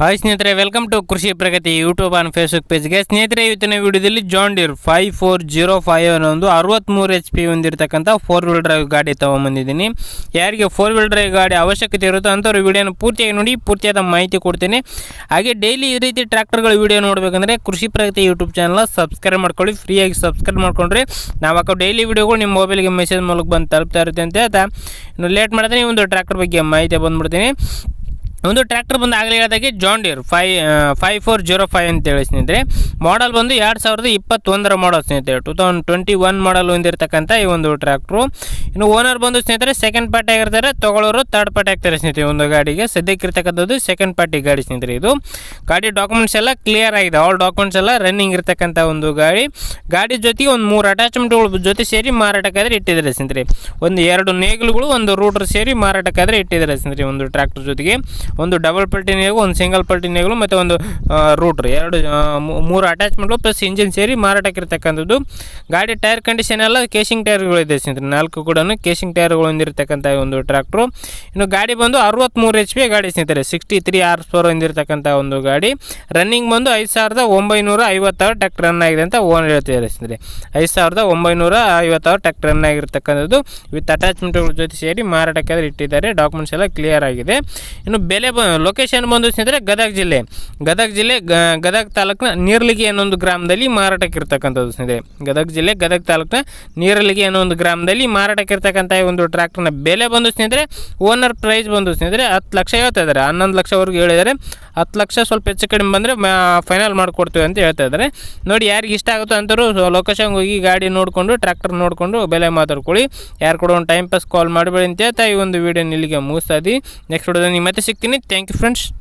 Hi ಸ್ನೇಹಿತರೆ welcome to Krishi Pragati YouTube on Facebook ಪೇಜ್ಗೆ ಸ್ನೇಹಿತರೆ, ಇವತ್ತಿನ ವಿಡಿಯೋದಲ್ಲಿ John Deere five four zero five ಅನ್ನೋ ಒಂದು ಅರವತ್ತ್ಮೂರು ಎಚ್ ಪಿ ಹೊಂದಿರತಕ್ಕಂಥ ಫೋರ್ ವೀಲ್ ಡ್ರೈವ್ ಗಾಡಿ ತೊಗೊಂಬಂದಿದ್ದೀನಿ. ಯಾರಿಗೆ ಫೋರ್ ವೀಲ್ ಡ್ರೈವ್ ಗಾಡಿ ಅವಶ್ಯಕತೆ ಇರುತ್ತೋ ಅಂಥವ್ರು ವಿಡಿಯೋನ ಪೂರ್ತಿಯಾಗಿ ನೋಡಿ, ಪೂರ್ತಿಯಾದ ಮಾಹಿತಿ ಕೊಡ್ತೀನಿ. ಹಾಗೆ ಡೈಲಿ ಈ ರೀತಿ ಟ್ರ್ಯಾಕ್ಟರ್ಗಳ ವಿಡಿಯೋ ನೋಡಬೇಕಂದ್ರೆ ಕೃಷಿ ಪ್ರಗತಿ ಯೂಟ್ಯೂಬ್ ಚಾನಲ್ ಸಬ್ಸ್ಕ್ರೈಬ್ ಮಾಡ್ಕೊಳ್ಳಿ ಫ್ರೀಯಾಗಿ ಸಬ್ಸ್ಕ್ರೈಬ್ ಮಾಡ್ಕೊಂಡ್ರೆ ನಾವು ಹಾಕೋ ಡೈಲಿ ವಿಡಿಯೋಗಳು ನಿಮ್ಮ ಮೊಬೈಲ್ಗೆ ಮೆಸೇಜ್ ಮೂಲಕ ಬಂದು ತಲುಪ್ತಾ ಇರುತ್ತೆ ಅಂತ ಹೇಳ್ತಾ. ಇನ್ನು ಲೇಟ್ ಮಾಡಿದ್ರೆ ಈ ಒಂದು ಟ್ರ್ಯಾಕ್ಟರ್ ಬಗ್ಗೆ ಮಾಹಿತಿ ಬಂದ್ಬಿಡ್ತೀನಿ. ಒಂದು ಟ್ರ್ಯಾಕ್ಟರ್ ಬಂದು ಆಗಲೇ ಹೇಳಿದಾಗೆ ಜಾನ್ ಡಿಯರ್ ಫೈ ಫೈವ್ ಫೋರ್ ಜೀರೋ ಫೈವ್ ಅಂತೇಳಿ ಸ್ನೇಹಿತರೆ. ಮಾಡಲ್ ಬಂದು ಎರಡು ಸಾವಿರದ ಇಪ್ಪತ್ತೊಂದರ ಮಾಡಲ್ ಸ್ನೇಹಿತರೆ. Two thousand twenty one model ಹೊಂದಿರತಕ್ಕಂಥ ಈ ಒಂದು ಟ್ರ್ಯಾಕ್ಟ್ರು ಇನ್ನು ಓನರ್ ಬಂದು ಸ್ನೇಹಿತರೆ ಸೆಕೆಂಡ್ ಪಾರ್ಟಿ ಆಗಿರ್ತಾರೆ, ತಗೊಳ್ಳೋರು ತರ್ಡ್ ಪಾರ್ಟಿ ಆಗ್ತಾರೆ ಸ್ನೇಹಿತರೆ ಒಂದು ಗಾಡಿಗೆ. ಸದ್ಯಕ್ಕೆ ಇರ್ತಕ್ಕಂಥದ್ದು ಸೆಕೆಂಡ್ ಪಾರ್ಟಿ ಗಾಡಿ ಸ್ನೇಹಿತರೆ ಇದು. ಗಾಡಿ ಡಾಕ್ಯುಮೆಂಟ್ಸ್ ಎಲ್ಲ ಕ್ಲಿಯರ್ ಆಗಿದೆ. ಆಲ್ ಡಾಕ್ಯುಮೆಂಟ್ಸ್ ಎಲ್ಲ ರನ್ನಿಂಗ್ ಇರ್ತಕ್ಕಂಥ ಒಂದು ಗಾಡಿ. ಗಾಡಿ ಜೊತೆಗೆ ಒಂದು ಮೂರು ಅಟ್ಯಾಚ್ಮೆಂಟ್ಗಳು ಜೊತೆ ಸೇರಿ ಮಾರಾಟಕ್ಕಾದ್ರೆ ಇಟ್ಟಿದ್ದಾರೆ ಸ್ನೇಹಿತರೆ. ಒಂದು ಎರಡು ನೇಗಿಲುಗಳು, ಒಂದು ರೂಟರ್ ಸೇರಿ ಮಾರಾಟಕ್ಕಾದರೆ ಇಟ್ಟಿದ್ದಾರೆ ಸ್ನೇಹಿತರೆ ಒಂದು ಟ್ರ್ಯಾಕ್ಟರ್ ಜೊತೆಗೆ. ಒಂದು ಡಬಲ್ ಪಲ್ಟಿ ನೇಗು ಒಂದು ಸಿಂಗಲ್ ಪಲ್ಟಿ ನೇಗಲು ಮತ್ತು ಒಂದು ರೂಟ್ರ್ ಎರಡು ಮೂರು ಅಟ್ಯಾಚ್ಮೆಂಟ್ಗಳು ಪ್ಲಸ್ ಇಂಜಿನ್ ಸೇರಿ ಮಾರಾಟಕ್ಕಿರ್ತಕ್ಕಂಥದ್ದು. ಗಾಡಿ ಟೈರ್ ಕಂಡೀಷನ್ ಎಲ್ಲ ಕೇಸಿಂಗ್ ಟೈರ್ಗಳಿದೆ ಸ್ನೇಹಿತರೆ. ನಾಲ್ಕು ಕೂಡ ಕೇಸಿಂಗ್ ಟೈರ್ಗಳು ಹೊಂದಿರತಕ್ಕಂಥ ಒಂದು ಟ್ರ್ಯಾಕ್ಟ್ರು ಇನ್ನು ಗಾಡಿ ಬಂದು ಅರವತ್ತ್ಮೂರು ಎಚ್ ಪಿ ಗಾಡಿ ಸ್ನೇಹಿತರೆ. ಸಿಕ್ಸ್ಟಿ ತ್ರೀ ಆರ್ ಫೋರ್ ಹೊಂದಿರತಕ್ಕಂಥ ಒಂದು ಗಾಡಿ. ರನ್ನಿಂಗ್ ಬಂದು ಐದು ಸಾವಿರದ ಒಂಬೈನೂರ ಐವತ್ತಾರು ಟ್ಯಾಕ್ ರನ್ ಆಗಿದೆ ಅಂತ ಓನ್ ಹೇಳ್ತಿದ್ದಾರೆ ಸ್ನೇಹಿತರೆ. ಐದು ಸಾವಿರದ ಒಂಬೈನೂರ ಐವತ್ತಾರು ಟ್ಯಾಕ್ ರನ್ ಆಗಿರ್ತಕ್ಕಂಥದ್ದು. ವಿತ್ ಅಟ್ಯಾಚ್ಮೆಂಟ್ಗಳ ಜೊತೆ ಸೇರಿ ಮಾರಾಟಕ್ಕೆ ಇಟ್ಟಿದ್ದಾರೆ. ಡಾಕ್ಯುಮೆಂಟ್ಸ್ ಎಲ್ಲ ಕ್ಲಿಯರ್ ಆಗಿದೆ. ಇನ್ನು ಬೆಲೆ ಲೊಕೇಶನ್ ಬಂದು ಸ್ನೇಹಿತರೆ ಗದಗ ಜಿಲ್ಲೆ. ಗದಗ ಜಿಲ್ಲೆ ಗದಗ ತಾಲೂಕಿನ ನೀರ್ಲಿಗೆ ಒಂದು ಗ್ರಾಮದಲ್ಲಿ ಮಾರಾಟಕ್ಕೆ ಇರ್ತಕ್ಕಂಥದ್ದು ಸ್ನೇಹಿತರೆ ಗದಗ ಜಿಲ್ಲೆ, ಗದಗ ತಾಲೂಕಿನ ನೀರಲಿಗೆ ಅನ್ನೋ ಒಂದು ಗ್ರಾಮದಲ್ಲಿ ಮಾರಾಟಕ್ಕೆ ಇರ್ತಕ್ಕಂಥ ಒಂದು ಟ್ರ್ಯಾಕ್ಟರ್ನ ಬೆಲೆ ಬಂದು ಸ್ನೇಹಿತರೆ ಓನರ್ ಪ್ರೈಸ್ ಬಂದು ಸ್ನೇಹಿತರೆ ಹತ್ತು ಲಕ್ಷ ಹೇಳ್ತಾ ಇದ್ದಾರೆ ಹನ್ನೊಂದು ಲಕ್ಷವರೆಗೂ ಹೇಳಿದ್ದಾರೆ ಹತ್ತು ಲಕ್ಷ ಸ್ವಲ್ಪ ಹೆಚ್ಚು ಕಡಿಮೆ ಬಂದರೆ ಫೈನಲ್ ಮಾಡಿಕೊಡ್ತೀವಿ ಅಂತ ಹೇಳ್ತಾ ಇದ್ದಾರೆ ನೋಡಿ ಯಾರಿಗೆ ಇಷ್ಟ ಆಗುತ್ತೋ ಅಂತಾರು ಲೊಕೇಶನ್ಗೆ ಹೋಗಿ ಗಾಡಿ ನೋಡಿಕೊಂಡು ಟ್ರ್ಯಾಕ್ಟರ್ ನೋಡಿಕೊಂಡು ಬೆಲೆ ಮಾತಾಡ್ಕೊಳ್ಳಿ. ಯಾರು ಕೂಡ ಒಂದು ಟೈಮ್ ಪಾಸ್ ಕಾಲ್ ಮಾಡಬೇಡಿ ಅಂತ ಹೇಳ್ತಾ ಈ ಒಂದು ವೀಡಿಯೋ ಇಲ್ಲಿಗೆ ಮುಗಿಸ್ತಾ ಇದ್ದೀವಿ ನೆಕ್ಸ್ಟ್ ವಿಡಿಯೋದಲ್ಲಿ ಮತ್ತೆ ಸಿಗ್ತೀನಿ. thank you friends.